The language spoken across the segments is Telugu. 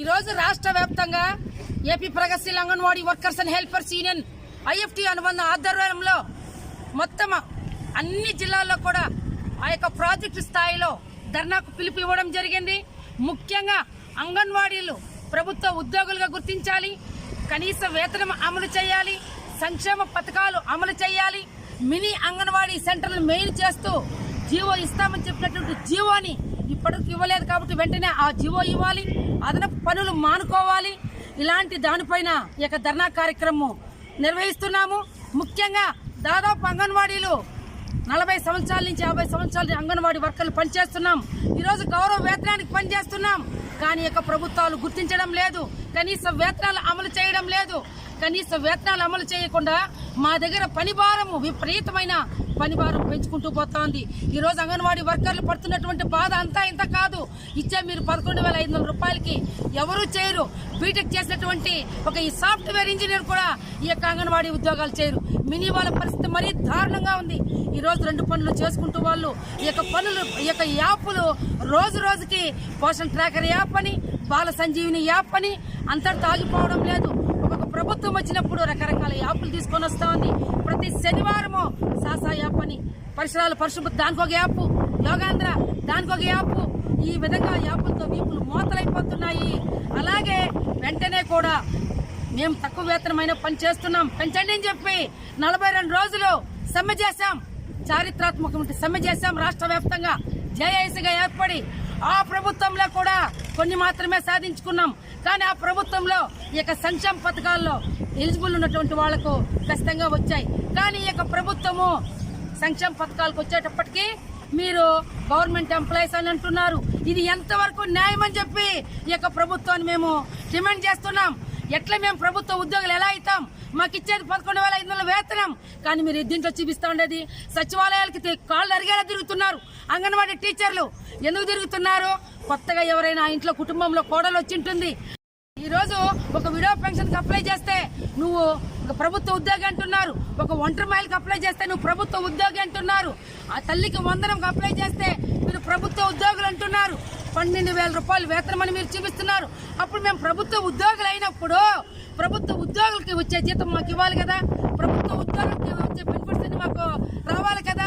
ఈరోజు రాష్ట్ర వ్యాప్తంగా ఏపీ ప్రగతిశీల anganwadi workers and helpers union IFT అనుబంధ ఆధ్వర్యంలో మొత్తం అన్ని జిల్లాల్లో కూడా ఆ యొక్క ప్రాజెక్టు స్థాయిలో ధర్నాకు పిలుపు ఇవ్వడం జరిగింది. ముఖ్యంగా అంగన్వాడీలు ప్రభుత్వ ఉద్యోగులుగా గుర్తించాలి. కనీస వేతనం అమలు చేయాలి. సంక్షేమ పథకాలు అమలు చేయాలి. మినీ అంగన్వాడీ సెంటర్లు మెయిన్ చేస్తూ జీవో ఇస్తామని చెప్పినటువంటి జీవోని ఇప్పటికి ఇవ్వలేదు కాబట్టి వెంటనే ఆ జీవో ఇవ్వాలి. అదనపు పనులు మానుకోవాలి. ఇలాంటి దానిపైన ఈ యొక్క ధర్నా కార్యక్రమం నిర్వహిస్తున్నాము. ముఖ్యంగా దాదాపు అంగన్వాడీలు నలభై సంవత్సరాల నుంచి యాభై సంవత్సరాల నుంచి అంగన్వాడీ వర్కర్లు పనిచేస్తున్నాం. ఈరోజు గౌరవ వేతనానికి పనిచేస్తున్నాం. కానీ యొక్క ప్రభుత్వాలు గుర్తించడం లేదు. కనీస వేతనాలు అమలు చేయడం లేదు. కనీస వేతనాలు అమలు చేయకుండా మా దగ్గర పని భారము విపరీతమైన పనిభారం పెంచుకుంటూ పోతోంది. ఈరోజు రోజు అంగన్వాడీ వర్కర్లు పడుతున్నటువంటి బాధ అంతా ఇంత కాదు. ఇచ్చే మీరు పదకొండు వేల ఐదు వందల రూపాయలకి ఎవరూ చేయరు. బీటెక్ చేసినటువంటి ఒక ఈ సాఫ్ట్వేర్ ఇంజనీర్ కూడా ఈ యొక్క అంగన్వాడీ ఉద్యోగాలు చేయరు. మినీ వాళ్ళ పరిస్థితి మరీ దారుణంగా ఉంది. ఈరోజు రెండు పనులు చేసుకుంటూ వాళ్ళు ఈ యొక్క పనులు ఈ యొక్క యాప్లు రోజు రోజుకి పోషణ ట్రాకర్ యాప్ అని బాల సంజీవిని యాప్ అని అంతటితో ఆగిపోవడం లేదు. ప్రభుత్వం వచ్చినప్పుడు రకరకాల యాప్లు తీసుకొని వస్తా ఉంది. ప్రతి శనివారము సాసా యాప్ అని పరిసరాలు పరిశుభ్రత దానికి ఒక యాప్ యోగాంధ్ర దానికి ఒక యాప్. ఈ విధంగా యాప్లతో వీపులు మోతలైపోతున్నాయి. అలాగే వెంటనే కూడా మేము తక్కువ వేతనమైన పని చేస్తున్నాం. పెంచండి అని చెప్పి నలభై రెండు రోజులు సమ్మె చేశాం. చారిత్రాత్మకమైన సమ్మె చేశాం. రాష్ట్ర వ్యాప్తంగా జేఐసీగా ఏర్పడి ఆ ప్రభుత్వంలో కూడా కొన్ని మాత్రమే సాధించుకున్నాం. కానీ ఆ ప్రభుత్వంలో ఈ యొక్క సంక్షేమ పథకాల్లో ఎలిజిబుల్ ఉన్నటువంటి వాళ్ళకు ఖచ్చితంగా వచ్చాయి. కానీ ఈ యొక్క ప్రభుత్వము సంక్షేమ పథకాలకు వచ్చేటప్పటికీ మీరు గవర్నమెంట్ ఎంప్లాయీస్ అని అంటున్నారు. ఇది ఎంతవరకు న్యాయం అని చెప్పి ఈ యొక్క ప్రభుత్వాన్ని మేము డిమాండ్ చేస్తున్నాం. ఎట్లా మేము ప్రభుత్వ ఉద్యోగులు ఎలా అవుతాం? మాకు ఇచ్చేది పదకొండు వేల ఐదు వందల వేతనం. కానీ మీరు దీంట్లో చూపిస్తా ఉండేది సచివాలయాలకి కాళ్ళు అరిగేలా తిరుగుతున్నారు. అంగన్వాడీ టీచర్లు ఎందుకు తిరుగుతున్నారు? కొత్తగా ఎవరైనా ఇంట్లో కుటుంబంలో కోడలు వచ్చి ఉంటుంది. ఒక విడో పెన్షన్కి అప్లై చేస్తే నువ్వు ఒక ప్రభుత్వ ఉద్యోగి అంటున్నారు. ఒక ఒంటరి మైల్కి అప్లై చేస్తే నువ్వు ప్రభుత్వ ఉద్యోగి అంటున్నారు. ఆ తల్లికి వందనంకి అప్లై చేస్తే మీరు ప్రభుత్వ ఉద్యోగులు అంటున్నారు. పన్నెండు వేల రూపాయలు వేతనం అని మీరు చూపిస్తున్నారు. అప్పుడు మేము ప్రభుత్వ ఉద్యోగులు అయినప్పుడు ప్రభుత్వ ఉద్యోగులకి వచ్చే జీతం మాకు ఇవ్వాలి కదా. ప్రభుత్వ ఉద్యోగులకి వచ్చే బెనిఫిట్స్ మాకు రావాలి కదా.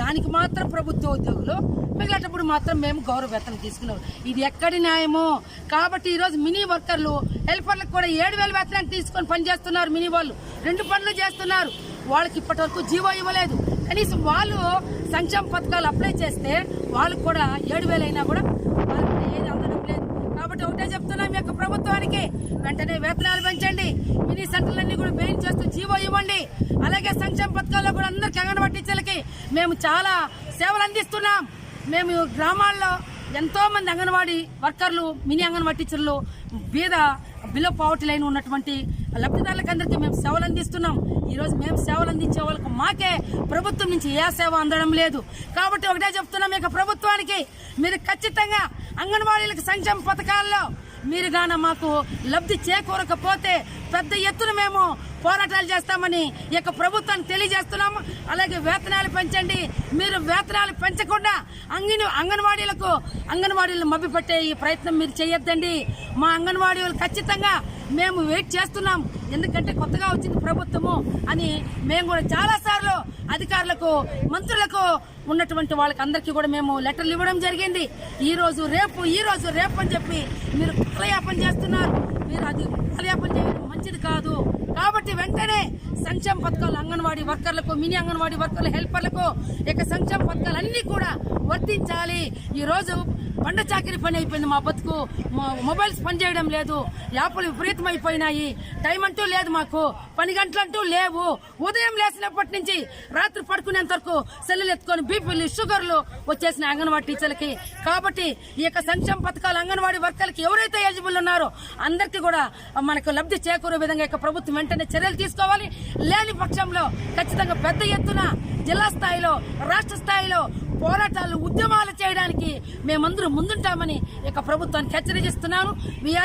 దానికి మాత్రం ప్రభుత్వ ఉద్యోగులు మిగిలేటప్పుడు మాత్రం మేము గౌరవ వేతనం తీసుకున్నాం. ఇది ఎక్కడి న్యాయము? కాబట్టి ఈరోజు మినీ వర్కర్లు హెల్పర్లకు కూడా ఏడు వేల వేతనాన్ని తీసుకొని పనిచేస్తున్నారు మినీ వాళ్ళు. రెండు పనులు చేస్తున్నారు. వాళ్ళకి ఇప్పటి వరకు జీవో ఇవ్వలేదు. కనీసం వాళ్ళు సంక్షేమ పథకాలు అప్లై చేస్తే వాళ్ళకు కూడా ఏడు వేలైనా కూడా ఏది అందడం లేదు కాబట్టి ఒకటే చెప్తున్నాం మీ యొక్క ప్రభుత్వానికి వెంటనే వేతనాలు పెంచండి. మినీ సెంటర్లన్నీ కూడా మెయిన్ చేస్తూ జీవో ఇవ్వండి. అలాగే సంక్షేమ పథకాల్లో కూడా అందరికీ అంగన్వాడీ టీచర్లకి మేము చాలా సేవలు అందిస్తున్నాం. మేము గ్రామాల్లో ఎంతో మంది అంగన్వాడీ వర్కర్లు మినీ అంగన్వాడీ టీచర్లు బీద బిలో పావర్టీ లైన్ ఉన్నటువంటి లబ్ధిదారులకు అందరికీ మేము సేవలు అందిస్తున్నాం. ఈరోజు మేము సేవలు అందించే వాళ్ళకు మాకే ప్రభుత్వం నుంచి ఏ సేవ అందడం లేదు. కాబట్టి ఒకటే చెప్తున్నాం ఇక ప్రభుత్వానికి మీరు ఖచ్చితంగా అంగన్వాడీలకు సంక్షేమ పథకాల్లో మీరు గాన మాకు లబ్ధి చేకూరకపోతే పెద్ద ఎత్తున మేము పోరాటాలు చేస్తామని ఈ యొక్క ప్రభుత్వాన్ని తెలియజేస్తున్నాము అలాగే వేతనాలు పెంచండి. మీరు వేతనాలు పెంచకుండా అంగిని అంగన్వాడీలకు అంగన్వాడీలను మభ్యపెట్టే ఈ ప్రయత్నం మీరు చేయొద్దండి. మా అంగన్వాడీలు ఖచ్చితంగా మేము వెయిట్ చేస్తున్నాం. ఎందుకంటే కొత్తగా వచ్చింది ప్రభుత్వము అని మేము కూడా చాలాసార్లు అధికారులకు మంత్రులకు ఉన్నటువంటి వాళ్ళకి అందరికీ కూడా మేము లెటర్లు ఇవ్వడం జరిగింది. ఈ రోజు రేపు ఈ రోజు రేపు అని చెప్పి మీరు కాలయాపన చేస్తున్నారు. మీరు అది కాలయాపన చేయడం మంచిది కాదు. కాబట్టి వెంటనే సంక్షేమ పథకాలు అంగన్వాడీ వర్కర్లకు మినీ అంగన్వాడీ వర్కర్లు హెల్పర్లకు ఇక సంక్షేమ పథకాలు అన్ని కూడా వర్తించాలి. ఈరోజు రోజు బండ చాకరీ పని అయిపోయింది మా బతుకు. మొబైల్స్ పని చేయడం లేదు. యాప్లు విపరీతం అయిపోయినాయి టైం అంటూ లేదు మాకు. పని గంటలు అంటూ లేవు. ఉదయం లేచినప్పటి నుంచి రాత్రి పడుకునేంత వరకు సెల్లులు ఎత్తుకొని బీపీలు షుగర్లు వచ్చేసిన అంగన్వాడీ టీచర్లకి. కాబట్టి ఈ యొక్క సంక్షేమ పథకాలు అంగన్వాడీ వర్కర్లకి ఎవరైతే ఎలిజిబుల్ ఉన్నారో అందరికీ కూడా మనకు లబ్ధి చేకూరే విధంగా ఇక ప్రభుత్వం వెంటనే చర్యలు తీసుకోవాలి. లేని పక్షంలో ఖచ్చితంగా పెద్ద ఎత్తున జిల్లా స్థాయిలో రాష్ట్ర స్థాయిలో పోరాటాలు ఉద్యమాలు చేయడానికి మేమందరూ ముందుంటామని ఇక ప్రభుత్వానికి హెచ్చరిస్తున్నాను.